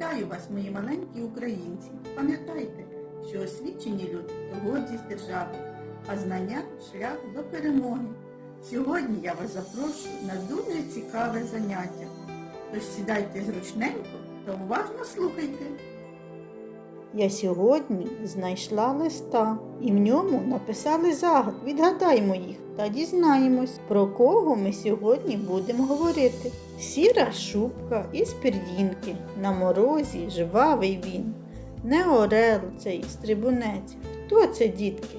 Вітаю вас, мої маленькі українці. Пам'ятайте, що освічені люди то гордість держави, а знання шлях до перемоги. Сьогодні я вас запрошую на дуже цікаве заняття. Тож сідайте зручненько та уважно слухайте. Я сьогодні знайшла листа, і в ньому написали загад. Відгадаймо їх та дізнаємось, про кого ми сьогодні будемо говорити. Сіра шубка із пір'їнки, на морозі жвавий він. Не орел цей стрибунець. Хто це, дітки?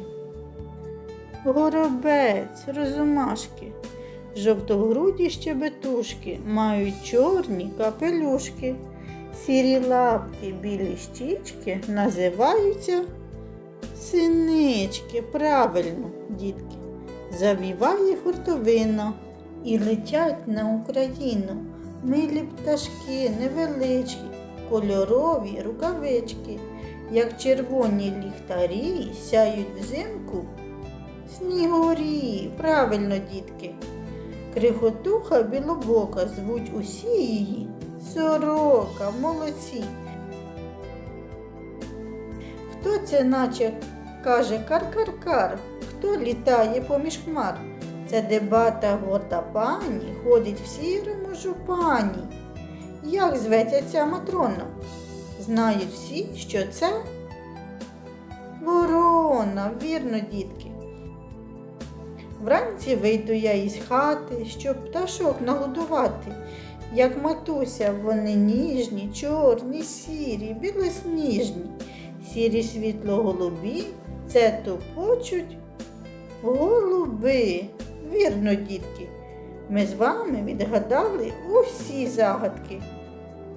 Горобець, розумашки. Жовтогруді щебетушки мають чорні капелюшки. Сірі лапки, білі щічки називаються синички. Правильно, дітки. Завіває хуртовина і летять на Україну. Милі пташки невеличкі, кольорові рукавички, як червоні ліхтарі сяють взимку. Снігурі, правильно, дітки. Крихотуха білобока звуть усі її. Сорока, молодці. Хто це наче каже кар-кар-кар? Хто літає поміж хмар? Це дебата горда пані ходить в сірому жупані. Як зветься ця матрона? Знають всі, що це ворона, вірно, дітки. Вранці вийду я із хати, щоб пташок нагодувати. Як матуся, вони ніжні, чорні, сірі, білосніжні, сірі світло-голубі, це тупочуть голуби. Вірно, дітки, ми з вами відгадали усі загадки.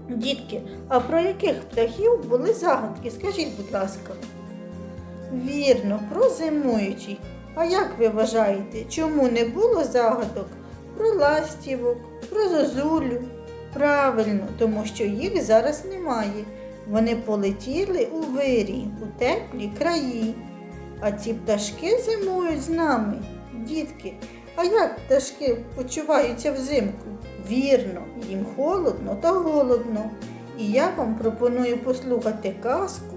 Дітки, а про яких птахів були загадки? Скажіть, будь ласка. Вірно, про зимуючих. А як ви вважаєте, чому не було загадок про ластівок, про зозулю? Правильно, тому що їх зараз немає. Вони полетіли у вирій, у теплі краї. А ці пташки зимують з нами. Дітки, а як пташки почуваються взимку? Вірно, їм холодно та голодно. І я вам пропоную послухати казку.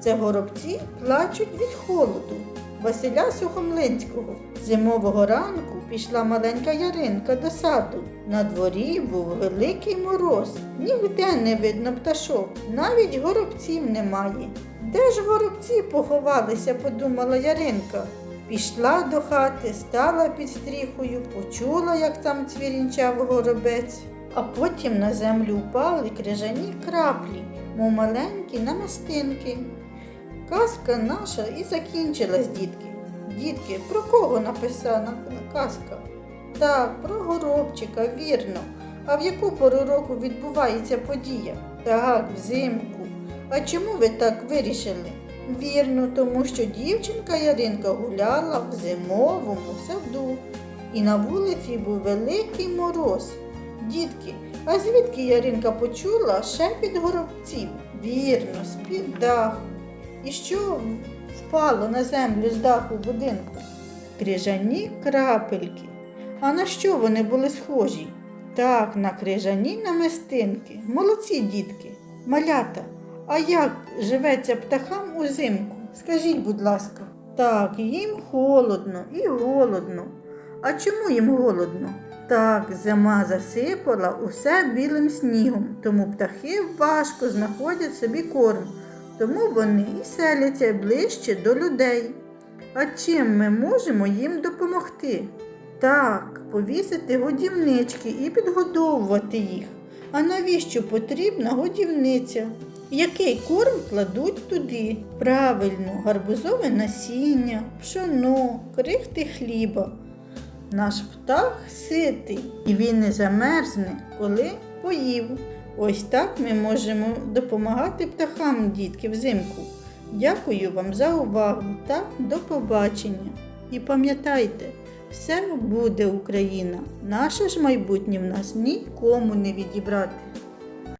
Це горобці плачуть від холоду. Василя Сухомлинського. Зимового ранку пішла маленька Яринка до саду. На дворі був великий мороз. Ніде не видно пташок, навіть горобців немає. Де ж горобці поховалися, подумала Яринка. Пішла до хати, стала під стріхою, почула, як там цвірінчав горобець. А потім на землю впали крижані краплі, мов маленькі намистинки. Казка наша і закінчилась, дітки. Дітки, про кого написана казка? Так, про горобчика, вірно. А в яку пору року відбувається подія? Так, взимку. А чому ви так вирішили? Вірно, тому що дівчинка Яринка гуляла в зимовому саду. І на вулиці був великий мороз. Дітки, а звідки Яринка почула шепіт горобців? Вірно, з-під даху. І що впало на землю з даху будинку? Крижані крапельки. А на що вони були схожі? Так, на крижані намистинки. Молодці дітки, малята. А як живеться птахам узимку? Скажіть, будь ласка. Так, їм холодно і голодно. А чому їм голодно? Так, зима засипала усе білим снігом, тому птахи важко знаходять собі корм тому вони і селяться ближче до людей. А чим ми можемо їм допомогти? Так, повісити годівнички і підгодовувати їх. А навіщо потрібна годівниця? Який корм кладуть туди? Правильно, гарбузове насіння, пшоно, крихти хліба. Наш птах ситий, і він не замерзне, коли поїв. Ось так ми можемо допомагати птахам, дітки, взимку. Дякую вам за увагу та до побачення. І пам'ятайте, все буде Україна. Наше ж майбутнє в нас нікому не відібрати.